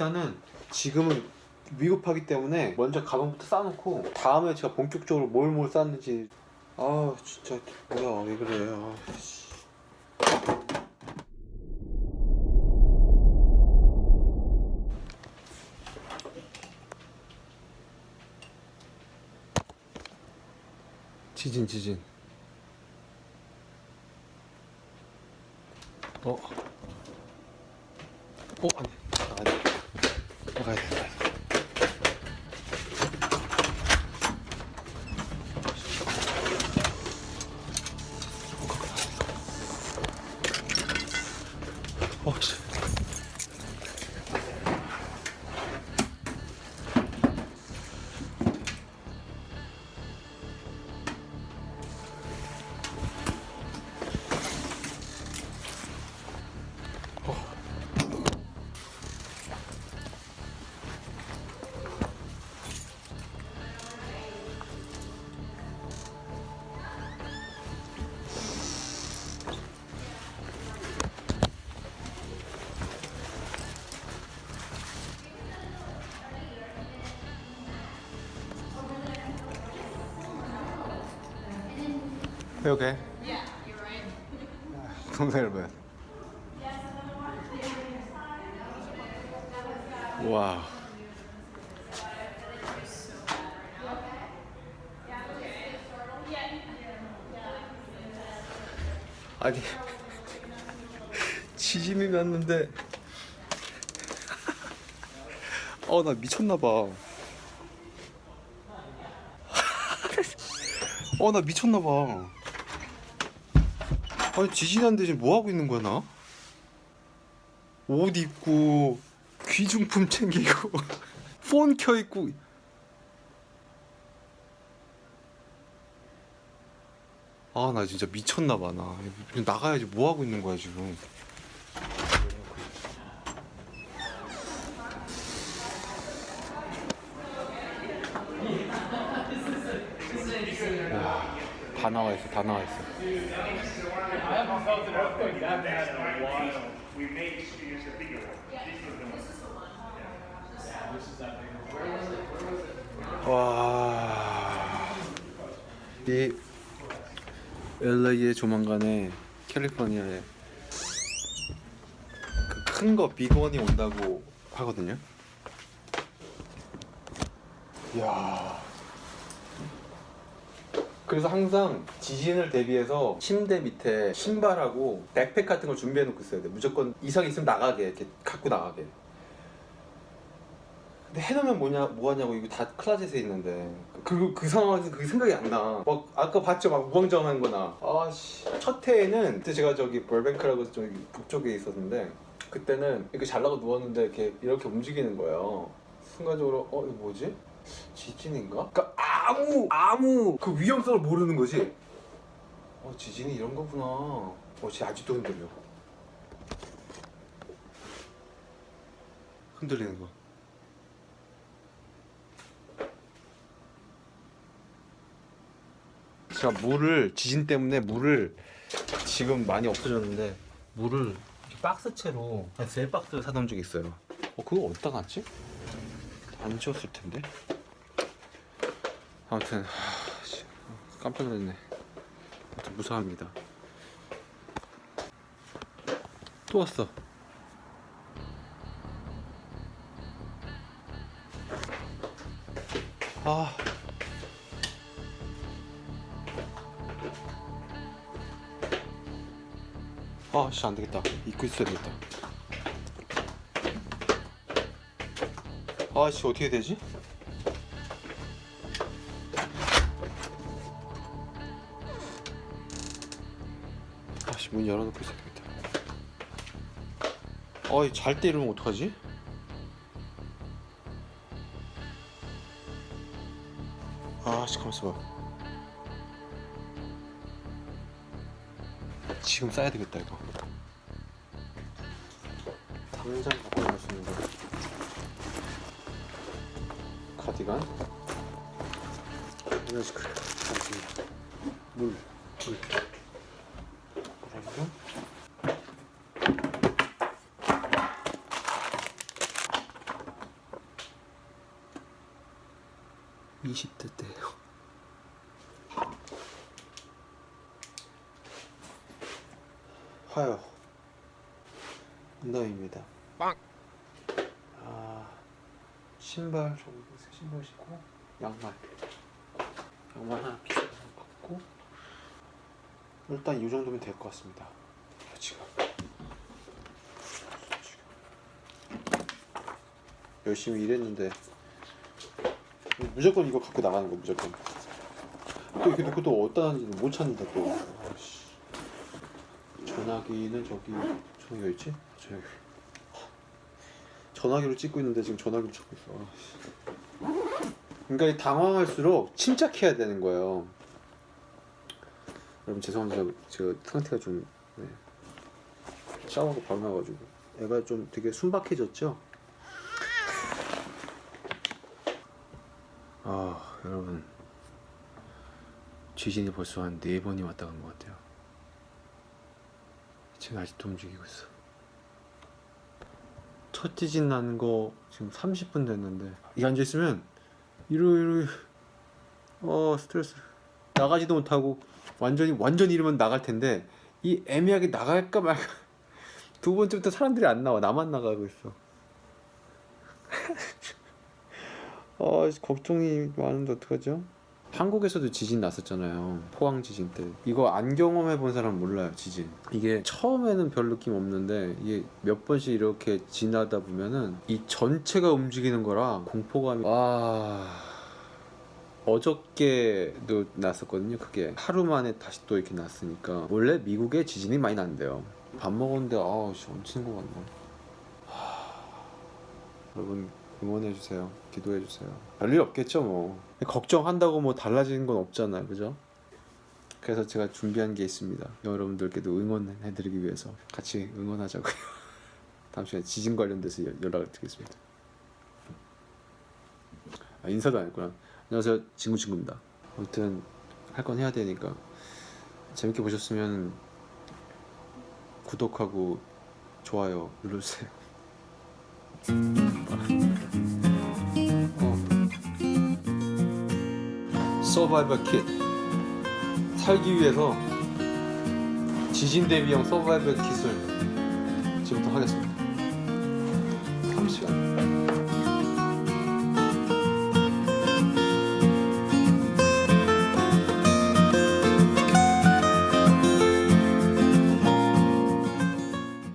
일단은 지금은 위급하기 때문에 먼저 가방부터 싸놓고 다음에 제가 본격적으로 뭘 뭘 쌌는지 아 진짜 뭐야 왜 그래 아, 씨. 지진 지진 어? 어? 아니 나가야 돼나 You okay? Yeah, you're right. 동생을 봐. 와. 아니 지짐이 났는데 어 나 미쳤나 봐. 어 나 미쳤나 봐. 아니 지진한데 지금 뭐 하고 있는 거야 나? 옷 입고 귀중품 챙기고 폰 켜 있고. 아 나 진짜 미쳤나 봐나. 나가야지 뭐 하고 있는 거야 지금 나와 있어 다 나와 있어. 와. 이 LA에 조만간에 캘리포니아에 그 큰 거 비건이 온다고 하거든요. 이야. 그래서 항상 지진을 대비해서 침대 밑에 신발하고 백팩 같은 걸 준비해 놓고 있어야 돼. 무조건 이상 있으면 나가게 이렇게 갖고 나가게. 근데 해놓으면 뭐냐 뭐 하냐고 이거 다 클라젯에 있는데 그리고 그 상황에서 그게 생각이 안 나. 막 아까 봤죠 막 우왕좌왕한 거나. 아씨 첫 해에는 그때 제가 저기 벌뱅크라고 저기 북쪽에 있었는데 그때는 이렇게 잘라고 누웠는데 이렇게 이렇게 움직이는 거예요. 순간적으로 어 이거 뭐지? 지진인가? 그러니까 아 무 아무 그 위험성을 모르는 거지. 어 지진이 이런 거구나. 어쟤 아직도 흔들려. 흔들리는 거. 제가 물을 지진 때문에 물을 지금 많이 없어졌는데 물을 이렇게 박스채로 세 박스 사놓은 적이 있어요. 어 그거 어디다 놨지? 안 지웠을 텐데. 아무튼 하, 씨, 깜짝 놀랐네. 아무튼 무사합니다. 또 왔어. 아. 아, 씨, 안 되겠다. 입고 있어야 되겠다. 아, 씨, 어떻게 되지? 문 열어놓고 있어야 되겠다. 어이, 잘때 이러면 어떡하지? 아, 씨, 가만있어 봐. 지금 싸야 되겠다, 이거. 당장 갖고 나갈 수 있는 거. 카디건. 에너지 크림. 잠시만. 물. 물. 20대 때예요. 화요. 운동입니다. 빵. 아 신발 좀 신발 신고 양말. 양말 하나 비싼 거 갖고 일단 이 정도면 될 것 같습니다. 지금. 열심히 일했는데 무조건 이거 갖고 나가는 거 무조건. 또 이렇게 놓고 또 어디다 놨는지는 못 찾는다 또. 아이씨. 전화기는 저기 저기 어디 있지? 저기. 전화기로 찍고 있는데 지금 전화기로 찍고 있어. 아이씨. 그러니까 이 당황할수록 침착해야 되는 거예요. 여러분 죄송합니다. 제가 상태가 좀 네. 샤워하고 바로 나가지고 애가 좀 되게 순박해졌죠? 아 여러분 지진이 벌써 한 네 번이 왔다 간 것 같아요. 지금 아직도 움직이고 있어. 첫 지진 나는 거 지금 30분 됐는데 이 앉아 있으면 이러 이러 어 스트레스 나가지도 못하고 완전히 완전히 이러면 나갈 텐데 이 애매하게 나갈까 말까 두 번째부터 사람들이 안 나와 나만 나가고 있어. 아 걱정이 많은데 어떡하죠? 한국에서도 지진 났었잖아요. 포항 지진 때. 이거 안 경험해 본 사람 몰라요, 지진. 이게 처음에는 별 느낌 없는데 이게 몇 번씩 이렇게 지나다 보면은 이 전체가 움직이는 거라 공포감이 와 어저께도 났었거든요. 그게 하루 만에 다시 또 이렇게 났으니까 원래 미국에 지진이 많이 난대요. 밥 먹었는데 아우 씨 얹히는 거 같네. 하... 여러분 응원해 주세요. 기도해 주세요. 별일 없겠죠 뭐. 걱정한다고 뭐 달라지는 건 없잖아요, 그죠? 그래서 제가 준비한 게 있습니다. 여러분들께도 응원해 드리기 위해서 같이 응원하자고요. 다음 시간에 지진 관련돼서 연- 연락을 드리겠습니다. 아, 인사도 안 했구나. 안녕하세요, 친구 친구입니다. 아무튼 할 건 해야 되니까 재밌게 보셨으면 구독하고 좋아요 눌러주세요. 어. 서바이벌 킷 살기 위해서 지진 대비형 서바이벌 킷을 지금부터 하겠습니다. 3시간